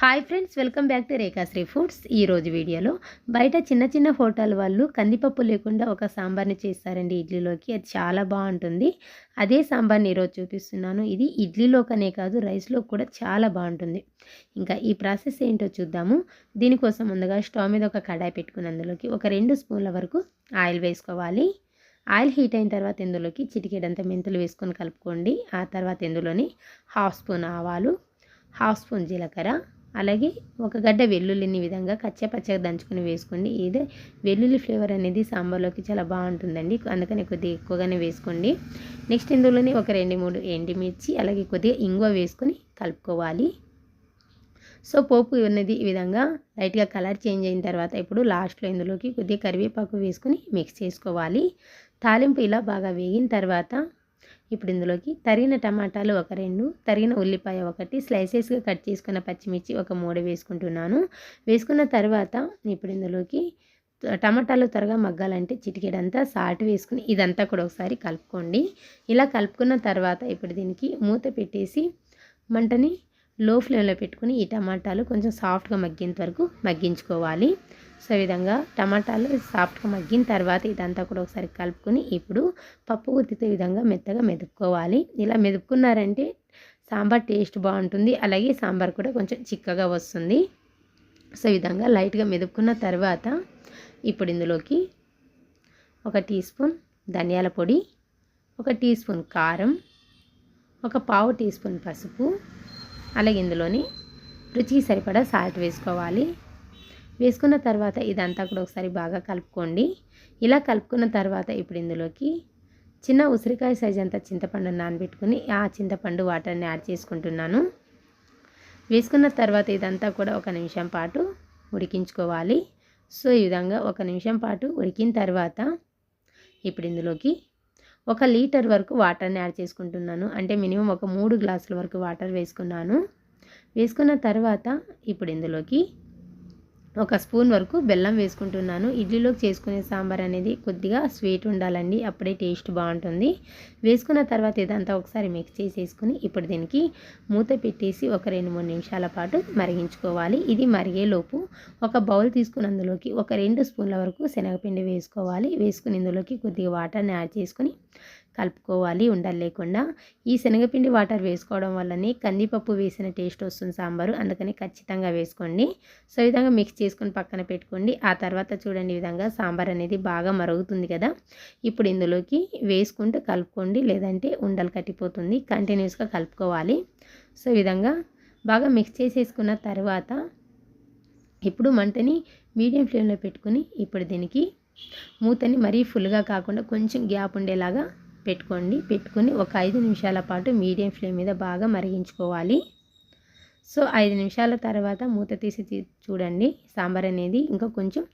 Hi friends welcome back to Rekhashri foods ఈరోజు వీడియోలో బయట చిన్న చిన్న హోటల్ వాళ్ళు కందిపప్పు లేకుండా ఒక సాంబార్ని చేస్తారండి ఇడ్లీలోకి. అది చాలా బాగుంటుంది. అదే సాంబార్ని ఈరోజు చూపిస్తున్నాను. ఇది ఇడ్లీలోకనే కాదు రైస్లో కూడా చాలా బాగుంటుంది. ఇంకా ఈ ప్రాసెస్ ఏంటో చూద్దాము. దీనికోసం ముందుగా స్టవ్ మీద ఒక కడాయి పెట్టుకుని అందులోకి ఒక రెండు స్పూన్ల వరకు ఆయిల్ వేసుకోవాలి. ఆయిల్ హీట్ అయిన తర్వాత ఇందులోకి చిటికెడంత మెంతులు వేసుకొని కలుపుకోండి. ఆ తర్వాత ఇందులోని హాఫ్ స్పూన్ ఆవాలు హాఫ్ స్పూన్ జీలకర్ర అలాగే ఒక గడ్డ వెల్లుల్లిని విధంగా కచ్చపచ్చగా దంచుకొని వేసుకోండి. ఇదే వెల్లుల్లి ఫ్లేవర్ అనేది సాంబార్లోకి చాలా బాగుంటుందండి. అందుకని కొద్దిగా ఎక్కువగానే వేసుకోండి. నెక్స్ట్ ఇందులోనే ఒక రెండు మూడు ఎండిమిర్చి అలాగే కొద్దిగా ఇంగువ వేసుకొని కలుపుకోవాలి. సో పోపు అనేది ఈ విధంగా లైట్గా కలర్ చేంజ్ అయిన తర్వాత ఇప్పుడు లాస్ట్లో ఇందులోకి కొద్దిగా కరివేపాకు వేసుకొని మిక్స్ చేసుకోవాలి. తాలింపు ఇలా బాగా వేగిన తర్వాత ఇప్పుడు ఇందులోకి తరిగిన టమాటాలు ఒక రెండు తరిగిన ఉల్లిపాయ ఒకటి స్లైసెస్గా కట్ చేసుకున్న పచ్చిమిర్చి ఒక మూడు వేసుకుంటున్నాను. వేసుకున్న తర్వాత ఇప్పుడు ఇందులోకి టమాటాలు త్వరగా మగ్గాలంటే చిటికెడంతా సాల్ట్ వేసుకుని ఇదంతా కూడా ఒకసారి కలుపుకోండి. ఇలా కలుపుకున్న తర్వాత ఇప్పుడు దీనికి మూత పెట్టేసి మంటని లో ఫ్లేమ్లో పెట్టుకుని ఈ టమాటాలు కొంచెం సాఫ్ట్గా మగ్గేంత వరకు మగ్గించుకోవాలి. సో ఈ విధంగా టమాటాలు సాఫ్ట్గా మగ్గిన తర్వాత ఇదంతా కూడా ఒకసారి కలుపుకొని ఇప్పుడు పప్పు గుత్తితో విధంగా మెత్తగా మెదుపుకోవాలి. ఇలా మెదుపుకున్నారంటే సాంబార్ టేస్ట్ బాగుంటుంది. అలాగే సాంబార్ కూడా కొంచెం చిక్కగా వస్తుంది. సో ఈ విధంగా లైట్గా మెదుపుకున్న తర్వాత ఇప్పుడు ఇందులోకి ఒక టీ స్పూన్ ధనియాల పొడి ఒక టీ స్పూన్ కారం ఒక పావు టీ స్పూన్ పసుపు అలాగే ఇందులోని రుచికి సరిపడా సాల్ట్ వేసుకోవాలి. వేసుకున్న తర్వాత ఇదంతా కూడా ఒకసారి బాగా కలుపుకోండి. ఇలా కలుపుకున్న తర్వాత ఇప్పుడు ఇందులోకి చిన్న ఉసిరికాయ సైజ్ అంతా చింతపండు నానబెట్టుకుని ఆ చింతపండు వాటర్ని యాడ్ చేసుకుంటున్నాను. వేసుకున్న తర్వాత ఇదంతా కూడా ఒక నిమిషం పాటు ఉడికించుకోవాలి. సో ఈ విధంగా ఒక నిమిషం పాటు ఉడికిన తర్వాత ఇప్పుడు ఇందులోకి ఒక లీటర్ వరకు వాటర్ని యాడ్ చేసుకుంటున్నాను. అంటే మినిమం ఒక మూడు గ్లాసుల వరకు వాటర్ వేసుకున్నాను. వేసుకున్న తర్వాత ఇప్పుడు ఇందులోకి ఒక స్పూన్ వరకు బెల్లం వేసుకుంటున్నాను. ఇడ్లీలోకి చేసుకునే సాంబార్ అనేది కొద్దిగా స్వీట్ ఉండాలండి. అప్పుడే టేస్ట్ బాగుంటుంది. వేసుకున్న తర్వాత ఇదంతా ఒకసారి మిక్స్ చేసేసుకుని ఇప్పుడు దీనికి మూత పెట్టేసి ఒక రెండు మూడు నిమిషాల పాటు మరిగించుకోవాలి. ఇది మరిగేలోపు ఒక బౌల్ తీసుకుని అందులోకి ఒక రెండు స్పూన్ల వరకు శనగపిండి వేసుకోవాలి. వేసుకుని ఇందులోకి కొద్దిగా వాటర్ని యాడ్ చేసుకుని కలుపుకోవాలి ఉండలు లేకుండా. ఈ శనగపిండి వాటర్ వేసుకోవడం వల్లనే కందిపప్పు వేసిన టేస్ట్ వస్తుంది సాంబారు. అందుకని ఖచ్చితంగా వేసుకోండి. సో ఈ విధంగా మిక్స్ చేసుకొని పక్కన పెట్టుకోండి. ఆ తర్వాత చూడండి విధంగా సాంబార్ అనేది బాగా మరుగుతుంది కదా. ఇప్పుడు ఇందులోకి వేసుకుంటూ కలుపుకోండి. లేదంటే ఉండలు కట్టిపోతుంది. కంటిన్యూస్గా కలుపుకోవాలి. సో ఈ విధంగా బాగా మిక్స్ చేసేసుకున్న తర్వాత ఇప్పుడు మంటని మీడియం ఫ్లేమ్లో పెట్టుకుని ఇప్పుడు దీనికి మూతని మరీ ఫుల్గా కాకుండా కొంచెం గ్యాప్ ఉండేలాగా పెట్టుకోండి. పెట్టుకుని ఒక ఐదు నిమిషాల పాటు మీడియం ఫ్లేమ్ మీద బాగా మరిగించుకోవాలి. సో ఐదు నిమిషాల తర్వాత మూత తీసి చూడండి. సాంబార్ అనేది ఇంకా కొంచెం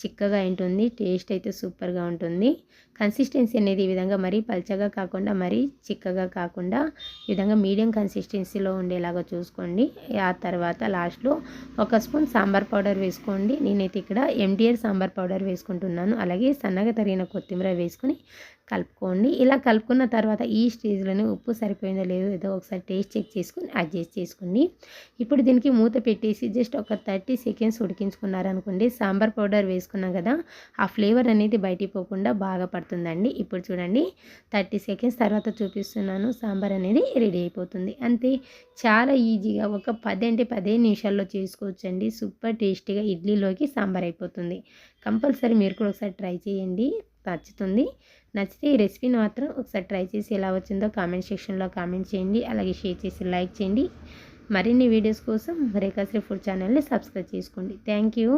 చిక్కగా ఉంటుంది టేస్ట్ అయితే సూపర్గా ఉంటుంది. కన్సిస్టెన్సీ అనేది ఈ విధంగా మరీ పల్చగా కాకుండా మరీ చిక్కగా కాకుండా ఈ విధంగా మీడియం కన్సిస్టెన్సీలో ఉండేలాగా చూసుకోండి. ఆ తర్వాత లాస్ట్లో ఒక స్పూన్ సాంబార్ పౌడర్ వేసుకోండి. నేనైతే ఇక్కడ ఎండిఆర్ సాంబార్ పౌడర్ వేసుకుంటున్నాను. అలాగే సన్నగా తరిగిన కొత్తిమీర వేసుకొని కలుపుకోండి. ఇలా కలుపుకున్న తర్వాత ఈ స్టేజ్లోనే ఉప్పు సరిపోయిందో లేదో ఏదో ఒకసారి టేస్ట్ చెక్ చేసుకుని అడ్జస్ట్ చేసుకోండి. ఇప్పుడు దీనికి మూత పెట్టేసి జస్ట్ ఒక థర్టీ సెకండ్స్ ఉడికించుకున్నారనుకోండి సాంబార్ పౌడర్ చేసుకున్నాం కదా ఆ ఫ్లేవర్ అనేది బయటికి పోకుండా బాగా పడుతుందండి. ఇప్పుడు చూడండి థర్టీ సెకండ్స్ తర్వాత చూపిస్తున్నాను సాంబార్ అనేది రెడీ అయిపోతుంది. అంతే చాలా ఈజీగా ఒక పది అంటే పదిహేను నిమిషాల్లో చేసుకోవచ్చండి. సూపర్ టేస్టీగా ఇడ్లీలోకి సాంబార్ అయిపోతుంది. కంపల్సరీ మీరు కూడా ఒకసారి ట్రై చేయండి నచ్చుతుంది. నచ్చితే ఈ రెసిపీని మాత్రం ఒకసారి ట్రై చేసి ఎలా వచ్చిందో కామెంట్ సెక్షన్లో కామెంట్ చేయండి. అలాగే షేర్ చేసి లైక్ చేయండి. మరిన్ని వీడియోస్ కోసం రేఖాశ్రీ ఫుడ్ ఛానల్ని సబ్స్క్రైబ్ చేసుకోండి. Thank you.